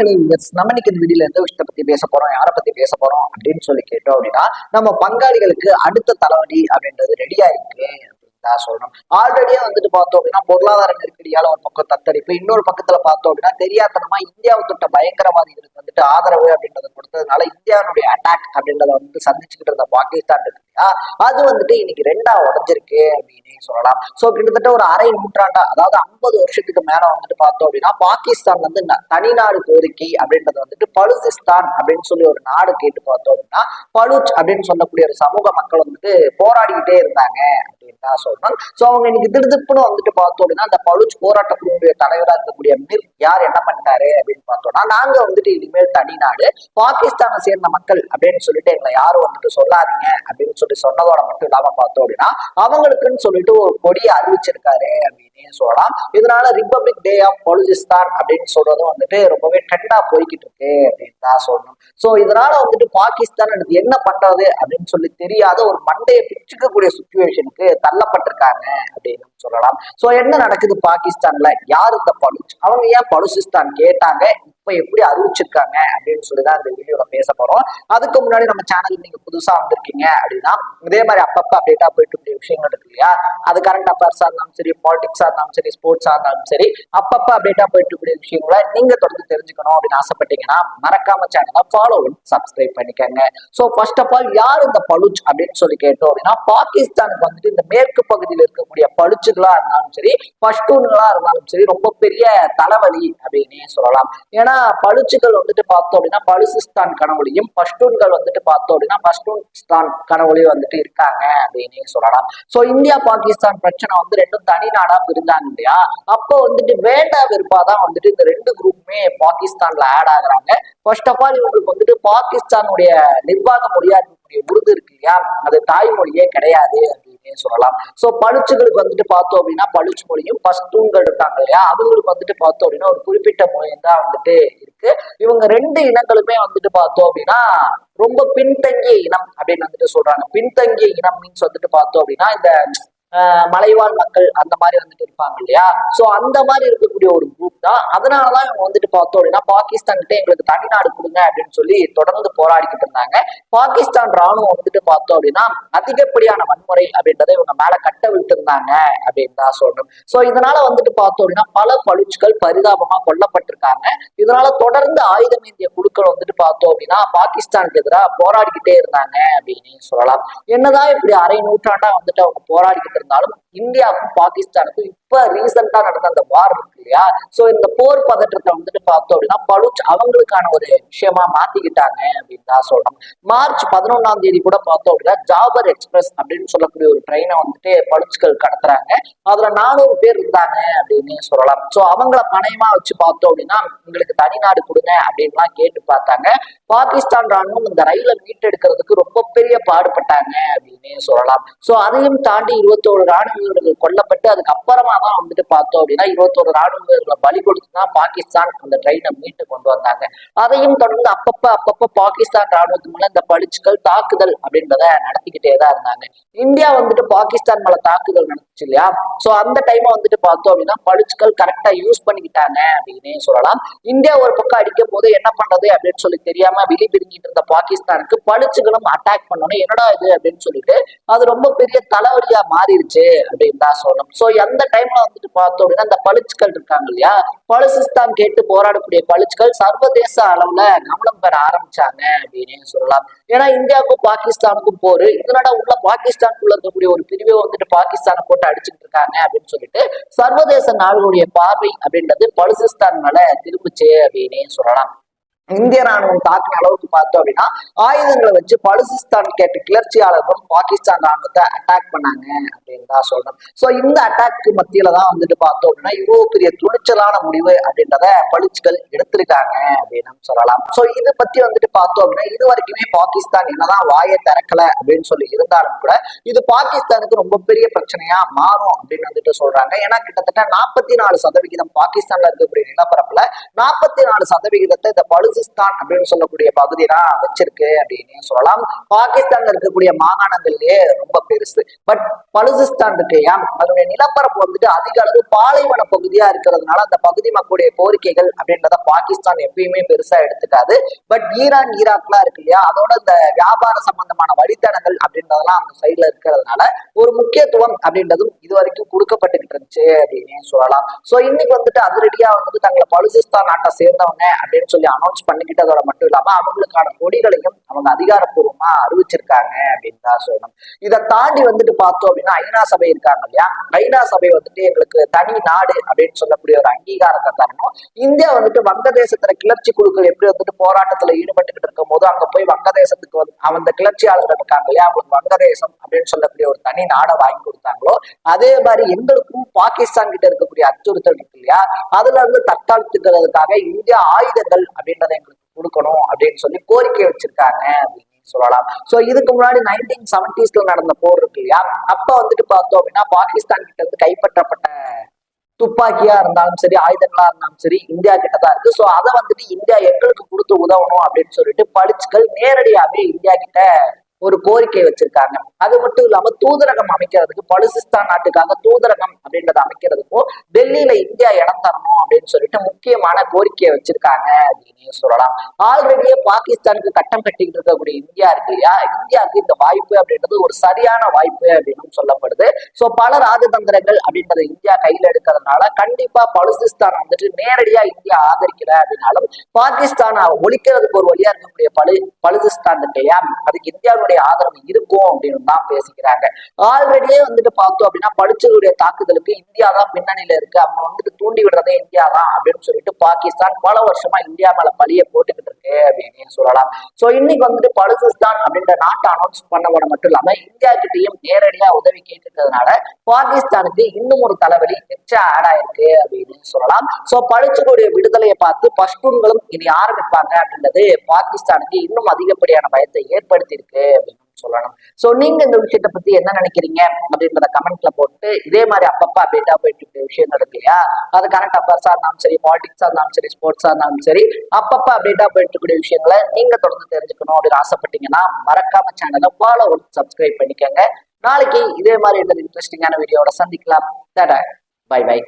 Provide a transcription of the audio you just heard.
Hello நம்ம இன்னைக்கு இந்த வீடியோல எந்த விஷயத்தை பத்தி பேச போறோம் யாரை பத்தி பேச போறோம் அப்படின்னு சொல்லி கேட்டோம் அப்படின்னா நம்ம பங்காளிகளுக்கு அடுத்த தலைவலி அப்படின்றது ரெடியா இருக்கு அப்படின்னு தான் சொல்லணும். ஆல்ரெடியே வந்துட்டு பார்த்தோம் அப்படின்னா பொருளாதார நெருக்கடியால ஒரு பக்கம் தத்தளிப்பு இன்னொரு பக்கத்துல பார்த்தோம் அப்படின்னா தெரியாதனமா இந்தியாவை தொட்ட பயங்கரவாதிகளுக்கு வந்துட்டு ஆதரவு அப்படின்றத கொடுத்ததுனால இந்தியாவுடைய அட்டாக் அப்படின்றத வந்து சந்திச்சுக்கிட்டு இருந்த பாகிஸ்தான் இருக்கு இல்லையா அது வந்துட்டு இன்னைக்கு ரெண்டா உடஞ்சிருக்கு அப்படின்னு சொல்லலாம். சோ கிட்டத்தட்ட ஒரு அரை நூற்றாண்டா அதாவது ஐம்பது வருஷத்துக்கு மேல வந்துட்டு பார்த்தோம் அப்படின்னா பாகிஸ்தான் வந்து தனிநாடு கோரிக்கை அப்படின்றது வந்துட்டு பலுசிஸ்தான் அப்படின்னு சொல்லி ஒரு நாடு கேட்டு பார்த்தோம் அப்படின்னா பலுச் அப்படின்னு சொல்லக்கூடிய ஒரு சமூக மக்கள் வந்துட்டு போராடிக்கிட்டே இருந்தாங்க அப்படின்னு தான் சொல்லணும். சோ அவங்க இன்னைக்கு திடுதிப்புன்னு வந்துட்டு பார்த்தோம் அப்படின்னா அந்த பலுச் போராட்ட குழுவுடைய தலைவரா இருக்கக்கூடிய மிர் யார் என்ன பண்ணிட்டாரு அப்படின்னு பார்த்தோம்னா நாங்க வந்துட்டு இனிமேல் தனிநாடு பாகிஸ்தானை சேர்ந்த மக்கள் அப்படின்னு சொல்லிட்டு எங்களை யாரும் வந்துட்டு சொல்லாதீங்க அப்படின்னு சொல்லி சொன்னதோட மட்டும் இல்லாம பார்த்தோம் அப்படின்னா அவங்களுக்குன்னு சொல்லிட்டு ஒரு கொடியை அறிவிச்சிருக்காரு அப்படின்னு சொல்லலாம். இதனால ரிப்பப்ளிக் டே ஆஃப் பலுஜிஸ்தான் அப்படின்னு சொல்றதும் வந்துட்டு ரொம்பவே ட்ரெண்டா போய்கிட்டு இருக்கு அப்படின்னு தான் சொல்லணும். சோ இதனால வந்துட்டு பாகிஸ்தான் எனக்கு என்ன பண்றது அப்படின்னு சொல்லி தெரியாத ஒரு மண்டையை பிச்சுக்கக்கூடிய சுச்சுவேஷனுக்கு தள்ளப்பட்டிருக்காங்க அப்படின்னு சொல்லலாம். சோ என்ன நடக்குது பாகிஸ்தான்ல? யார் இந்த பலுச்? அவங்க ஏன் பலுசிஸ்தான் கேட்டாங்க? இப்போ எப்படி அறிவிச்சிருக்காங்க அப்படின்னு சொல்லி தான் இந்த வீடியோல பேச போறோம். அதுக்கு முன்னாடி நம்ம சேனல் நீங்க புதுசா வந்திருக்கீங்க அப்படின்னா இதே மாதிரி அப்பப்ப அப்டேட்டா போயிட்டு இருக்க விஷயங்கள் இருக்கு இல்லையா? அது கரண்ட் அஃபேர்ஸா இருந்தாலும் சரி பாலிடிக்ஸா இருந்தாலும் சரி ஸ்போர்ட்ஸா இருந்தாலும் சரி அப்பப்ப அப்டேட்டா போயிட்டு இருக்கக்கூடிய விஷயங்களை நீங்க தொடர்ந்து தெரிஞ்சுக்கணும் அப்படின்னு ஆசைப்பட்டீங்கன்னா மறக்காம சேனலை ஃபாலோ சப்ஸ்கிரைப் பண்ணிக்கோங்க. சோ ஃபர்ஸ்ட் ஆஃப் ஆல் யார் இந்த பலுச் அப்படின்னு சொல்லி கேட்டோம் அப்படின்னா பாகிஸ்தானுக்கு வந்துட்டு இந்த மேற்கு பகுதியில் இருக்கக்கூடிய பலுச்சுகளா இருந்தாலும் சரி பஷ்டூன்களா இருந்தாலும் சரி ரொம்ப பெரிய தலைவலி அப்படின்னே சொல்லலாம். ஏன்னா பலுச்சுகள் வந்துட்டு பார்த்தோம் அப்படின்னா பலுசிஸ்தான் கனவுலையும் பஷ்டூன்கள் வந்துட்டு பார்த்தோம் அப்படின்னா பஷ்டூன்ஸ்தான் கனவுலையும் வந்துட்டு இருக்காங்க அப்படின்னு சொல்லலாம். சோ இந்தியா பாகிஸ்தான் பிரச்சனை வந்து ரெண்டும் தனி நாடா பிரிந்தாங்க இல்லையா? அப்போ வந்துட்டு வேண்டா விருப்பாதான் வந்துட்டு இந்த ரெண்டு குரூப்புமே பாகிஸ்தான்ல ஆட் ஆகுறாங்க. ஃபர்ஸ்ட் ஆஃப் ஆல் இவங்களுக்கு வந்துட்டு பாகிஸ்தானுடைய நிர்வாக மொழியா இருக்கக்கூடிய உருது இருக்கு இல்லையா? அது தாய்மொழியே கிடையாது அப்படின்னு சொல்லலாம். ஸோ பழுச்சுகளுக்கு வந்துட்டு பார்த்தோம் அப்படின்னா பழுச்சு மொழியும் பஸ்தூன்கள் இருக்காங்க இல்லையா? அவங்களுக்கு வந்துட்டு பார்த்தோம் அப்படின்னா ஒரு குறிப்பிட்ட மொழியும் தான் வந்துட்டு இருக்கு. இவங்க ரெண்டு இனங்களுமே வந்துட்டு பார்த்தோம் அப்படின்னா ரொம்ப பின்தங்கிய இனம் அப்படின்னு வந்துட்டு சொல்றாங்க. பின்தங்கிய இனம் மீன்ஸ் வந்துட்டு பார்த்தோம் அப்படின்னா இந்த மலைவாழ் மக்கள் அந்த மாதிரி வந்துட்டு இருப்பாங்க இல்லையா? சோ அந்த மாதிரி இருக்கக்கூடிய ஒரு குரூப் தான். அதனாலதான் இவங்க வந்துட்டு பார்த்தோம் அப்படின்னா பாகிஸ்தான் கிட்ட எங்களுக்கு தனிநாடு கொடுங்க அப்படின்னு சொல்லி தொடர்ந்து போராடிக்கிட்டு இருந்தாங்க. பாகிஸ்தான் ராணுவம் வந்துட்டு பார்த்தோம் அப்படின்னா அதிகப்படியான வன்முறை அப்படின்றத இவங்க மேல கட்ட விட்டு இருந்தாங்க அப்படின்னு தான் சொல்லணும். சோ இதனால வந்துட்டு பார்த்தோம் அப்படின்னா பல பழுச்சுகள் பரிதாபமா கொல்லப்பட்டிருக்காங்க. இதனால தொடர்ந்து ஆயுதம் இந்திய குழுக்கள் வந்துட்டு பார்த்தோம் அப்படின்னா பாகிஸ்தானுக்கு எதிராக போராடிக்கிட்டே இருந்தாங்க அப்படின்னு சொல்லலாம். என்னதான் இப்படி அரை நூற்றாண்டா வந்துட்டு அவங்க போராடிக்கிட்டு இருந்தாலும் இந்தியாவுக்கும் பாகிஸ்தானுக்கும் இப்ப ரீசெண்டா நடந்த அந்த வார் இருக்கு இல்லையா? சோ இந்த போர் பதற்றத்தை வந்துட்டு பார்த்தோம் அப்படின்னா பலூச் அவங்களுக்கான ஒரு விஷயமா மாத்திக்கிட்டாங்க அப்படின்னு தான் சொல்றோம் மார்ச் பதினொன்னாம் தேதி கூட பார்த்தோம் அப்படின்னா ஜாபர் எக்ஸ்பிரஸ் அப்படின்னு சொல்லக்கூடிய ஒரு ட்ரெயினை வந்துட்டு பலுச்சுகள் கடத்துறாங்க. அதுல நானூறு பேர் இருந்தாங்க அப்படின்னு சொல்லலாம். சோ அவங்கள பணயமா வச்சு பார்த்தோம் அப்படின்னா உங்களுக்கு தனிநாடு கொடுங்க அப்படின்லாம் கேட்டு பார்த்தாங்க. பாகிஸ்தான் ராணுவம் இந்த ரயிலை மீட்டெடுக்கிறதுக்கு ரொம்ப பெரிய பாடுபட்டாங்க அப்படின்னு சொல்லலாம். சோ அதையும் தாண்டி இருபத்தோரு ராணுவ வீரர்கள் கொல்லப்பட்டு அதுக்கப்புறமா தான் வந்துட்டு பார்த்தோம் அப்படின்னா இருபத்தோரு ராணுவ வீரர்களை பலி கொடுத்து தான் பாகிஸ்தான் அந்த ட்ரெயினை மீட்டு கொண்டு வந்தாங்க. அதையும் தொடர்ந்து அப்பப்ப அப்பப்ப பாகிஸ்தான் ராணுவத்து மேல இந்த பளிச்சுக்கள் தாக்குதல் அப்படின்றத நடத்திக்கிட்டே தான் இருந்தாங்க. இந்தியா வந்துட்டு பாகிஸ்தான் மேல தாக்குதல் நடந்துச்சு இல்லையா? சோ அந்த டைம் வந்துட்டு பார்த்தோம் அப்படின்னா பளிச்சுக்கள் கரெக்டா யூஸ் பண்ணிக்கிட்டாங்க அப்படின்னே சொல்லலாம். இந்தியா ஒரு பக்கம் அடிக்கும் போது என்ன பண்றது அப்படின்னு சொல்லி தெரியாம வெளி பிரிஞ்சிட்டு இருந்த பாகிஸ்தானுக்கு பளிச்சுகளும் அட்டாக் பண்ணணும் என்னடா இது அப்படின்னு சொல்லிட்டு அது ரொம்ப பெரிய தலைவலியா மாறிடுச்சு அப்படின்னு தான் சொல்லணும். சோ அந்த டைம்ல வந்துட்டு பார்த்தோம் அப்படின்னா இந்த பளிச்சுக்கள் இருக்காங்க இல்லையா? பலுசிஸ்தான் கேட்டு போராடக்கூடிய பளிச்சுக்கள் சர்வதேச அளவுல கவனம் பெற ஆரம்பிச்சாங்க அப்படின்னு சொல்லலாம். ஏன்னா இந்தியாவுக்கும் பாகிஸ்தானுக்கும் போர். இதனால உள்ள பாகிஸ்தானுக்குள்ள இருக்கக்கூடிய ஒரு பிரிவை வந்துட்டு பாகிஸ்தானை போட்டு அடிச்சுட்டு இருக்காங்க அப்படின்னு சொல்லிட்டு சர்வதேச நாடுகளுடைய பார்வை அப்படின்றது பலுசிஸ்தான் மேல திரும்பிச்சு அப்படின்னு சொல்லலாம். இந்திய ராணுவம் தாக்கின அளவுக்கு பார்த்தோம் அப்படின்னா ஆயுதங்களை வச்சு பலுசிஸ்தான் கேட்ட கிளர்ச்சியாளர்களும் பாகிஸ்தான் ராணுவத்தை அட்டாக் பண்ணாங்க அப்படின்னு தான் சொல்றோம். ஸோ இந்த அட்டாக்கு மத்தியில தான் வந்துட்டு பார்த்தோம் அப்படின்னா இவ்வளவு பெரிய துணிச்சலான முடிவு அப்படின்றத பளிச்சுகள் எடுத்திருக்காங்க அப்படின்னு சொல்லலாம். ஸோ இதை பத்தி வந்துட்டு பார்த்தோம் அப்படின்னா இது வரைக்குமே பாகிஸ்தான் என்னதான் வாயை திறக்கல அப்படின்னு சொல்லி இருந்தாலும் கூட இது பாகிஸ்தானுக்கு ரொம்ப பெரிய பிரச்சனையா மாறும் அப்படின்னு வந்துட்டு சொல்றாங்க. ஏன்னா கிட்டத்தட்ட நாற்பத்தி நாலு சதவிகிதம் பாகிஸ்தான்ல இருக்கக்கூடிய நிலப்பரப்புல நாற்பத்தி நாலு சதவிகிதத்தை இந்த பலுசிஸ்தான் அப்படின்னு சொல்லக்கூடிய பகுதி தான் வச்சிருக்கு அப்படின்னு சொல்லலாம். பாகிஸ்தான்ல இருக்கக்கூடிய மாகாணங்கள்லயே ரொம்ப பெருசு. பட் பலுசிஸ்தான் இருக்கு. ஏன்? அதனுடைய நிலப்பரப்பு வந்துட்டு அதிக அளவு பாலைவன பகுதியா இருக்கிறதுனால அந்த பகுதி மக்களுடைய கோரிக்கைகள் அப்படின்றத பாகிஸ்தான் எப்பயுமே பெருசா எடுத்துக்காது. பட் ஈரான் ஈராக்லாம் இருக்கு இல்லையா? அதோட இந்த வியாபார சம்பந்தமான வழித்தடங்கள் அப்படின்றதெல்லாம் அந்த சைடுல இருக்கிறதுனால ஒரு முக்கியத்துவம் அப்படின்றதும் இது வரைக்கும் கொடுக்கப்பட்டுக்கிட்டு இருந்துச்சு அப்படின்னு சொல்லலாம். சோ இன்னைக்கு வந்துட்டு அதிரடியா வந்துட்டு தங்களை பலுசிஸ்தான் நாட்டை சேர்ந்தவங்க அப்படின்னு சொல்லி அனௌன்ஸ் பண்ணிக்கிட்டதோட மட்டும் இல்லாம அவங்களுக்கான கொடிகளையும் அவங்க அதிகாரப்பூர்வமா அறிவிச்சிருக்காங்க அப்படின்னு தான் சொல்லணும். இதை தாண்டி வந்துட்டு பார்த்தோம் அப்படின்னா ஐநா சபை இருக்காங்க இல்லையா? ஐநா சபை வந்துட்டு எங்களுக்கு தனி நாடு அப்படின்னு சொல்லக்கூடிய ஒரு அங்கீகாரத்தை தரணும். இந்தியா வந்துட்டு வங்கதேசத்துல கிளர்ச்சி குழுக்கள் எப்படி வந்துட்டு போராட்டத்துல ஈடுபட்டுக்கிட்டு இருக்கும் போது அங்க போய் வங்கதேசத்துக்கு வந்து அந்த கிளர்ச்சியாளர்கள் இருக்காங்க இல்லையா? அவங்களுக்கு வங்கதேசம் அப்படின்னு சொல்லக்கூடிய ஒரு தனி நாடை வாங்கி கொடுத்தாங்களோ அதே மாதிரி எங்களுக்கும் பாகிஸ்தான் கிட்ட இருக்கக்கூடிய அச்சுறுத்தல் இருக்கு இல்லையா? அதுல இருந்து தற்காலத்துக்கிறதுக்காக இந்தியா ஆயுதங்கள் அதை எங்களுக்கு கொடுக்கணும் அப்படின்னு சொல்லி கோரிக்கை வச்சிருக்காங்க அப்படின்னு சொல்லலாம். சோ இதுக்கு முன்னாடி நைன்டீன் செவன்டிஸ்ல நடந்த போர் இருக்கு இல்லையா? அப்ப வந்துட்டு பார்த்தோம் அப்படின்னா பாகிஸ்தான் கிட்ட இருந்து கைப்பற்றப்பட்ட துப்பாக்கியா இருந்தாலும் சரி ஆயுதங்களா இருந்தாலும் சரி இந்தியா கிட்ட தான் இருக்கு. சோ அதை வந்துட்டு இந்தியா எங்களுக்கு கொடுத்து உதவணும் அப்படின்னு சொல்லிட்டு பளிச்சுக்கள் நேரடியாவே இந்தியா கிட்ட ஒரு கோரிக்கை வச்சிருக்காங்க. அது மட்டும் இல்லாம தூதரகம் அமைக்கிறதுக்கு பலுசிஸ்தான் நாட்டுக்காக தூதரகம் அப்படின்றத அமைக்கிறதுக்கும் டெல்லியில இந்தியா இடம் தரணும் அப்படின்னு சொல்லிட்டு முக்கியமான கோரிக்கையை வச்சிருக்காங்க அப்படின்னு சொல்லலாம். ஆல்ரெடியே பாகிஸ்தானுக்கு கட்டம் கட்டிக்கிட்டு இருக்கக்கூடிய இந்தியா இருக்கு இல்லையா? இந்தியாவுக்கு இந்த வாய்ப்பு அப்படின்றது ஒரு சரியான வாய்ப்பு அப்படின்னு சொல்லப்படுது. சோ பல ராஜதந்திரங்கள் அப்படின்றத இந்தியா கையில எடுக்கிறதுனால கண்டிப்பா பலுசிஸ்தான் வந்துட்டு நேரடியா இந்தியா ஆதரிக்கல அப்படின்னாலும் பாகிஸ்தான் ஒழிக்கிறதுக்கு ஒரு வழியா இருக்கக்கூடிய பலு பலுசிஸ்தான் இருக்கு இல்லையா? அதுக்கு இந்தியாவுடைய ஆதரவு இருக்கும் அப்படின்னு தான் பேசிக்கிறாங்க. ஆல்ரெடியே வந்துட்டு பார்த்தோம் அப்படின்னா படிச்சதுடைய தாக்குதலுக்கு இந்தியா தான் பின்னணியில இருக்கு. அவங்க வந்துட்டு தூண்டி விடுறதே இந்தியா தான் அப்படின்னு சொல்லிட்டு பாகிஸ்தான் பல வருஷமா இந்தியா மேல பழிய போட்டு அப்படின்னு சொல்லலாம். சோ இன்னைக்கு வந்துட்டு பலுசிஸ்தான் அப்படின்ற நாட்டை அனௌன்ஸ் பண்ண மட்டும் இல்லாம இந்தியா கிட்டையும் நேரடியா உதவி கேட்டுக்கிறதுனால பாகிஸ்தானுக்கு இன்னும் ஒரு தலைவலி எச்சா ஆட் ஆயிருக்கு அப்படின்னு சொல்லலாம். சோ பழுச்சுக்கூடிய விடுதலையை பார்த்து பஷ்டூன்களும் இனி ஆரம்பிப்பாங்க அப்படின்றது பாகிஸ்தானுக்கு இன்னும் அதிகப்படியான பயத்தை ஏற்படுத்தி இருக்கு அப்படின்னு சொல்லணும். சோ நீங்க இந்த விஷயத்த பத்தி என்ன நினைக்கிறீங்க அப்படின்றத கமெண்ட்ல போட்டு இதே மாதிரி அப்பப்பா அப்டேட்டா போயிட்டு இருக்க விஷயம் இருக்கு இல்லையா? அது கரண்ட் அஃபேர்ஸா இருந்தாலும் சரி பாலிடிக்ஸா இருந்தாலும் சரி ஸ்போர்ட்ஸா இருந்தாலும் சரி அப்பப்பா அப்டேட்டா போயிட்டு இருக்கக்கூடிய விஷயங்களை நீங்க தொடர்ந்து தெரிஞ்சுக்கணும் அப்படின்னு ஆசைப்பட்டீங்கன்னா மறக்காம சேனலை ஃபாலோ சப்ஸ்கிரைப் பண்ணிக்கோங்க. நாளைக்கு இதே மாதிரி இன்னொரு இன்ட்ரெஸ்டிங்கான வீடியோட சந்திக்கலாம். By by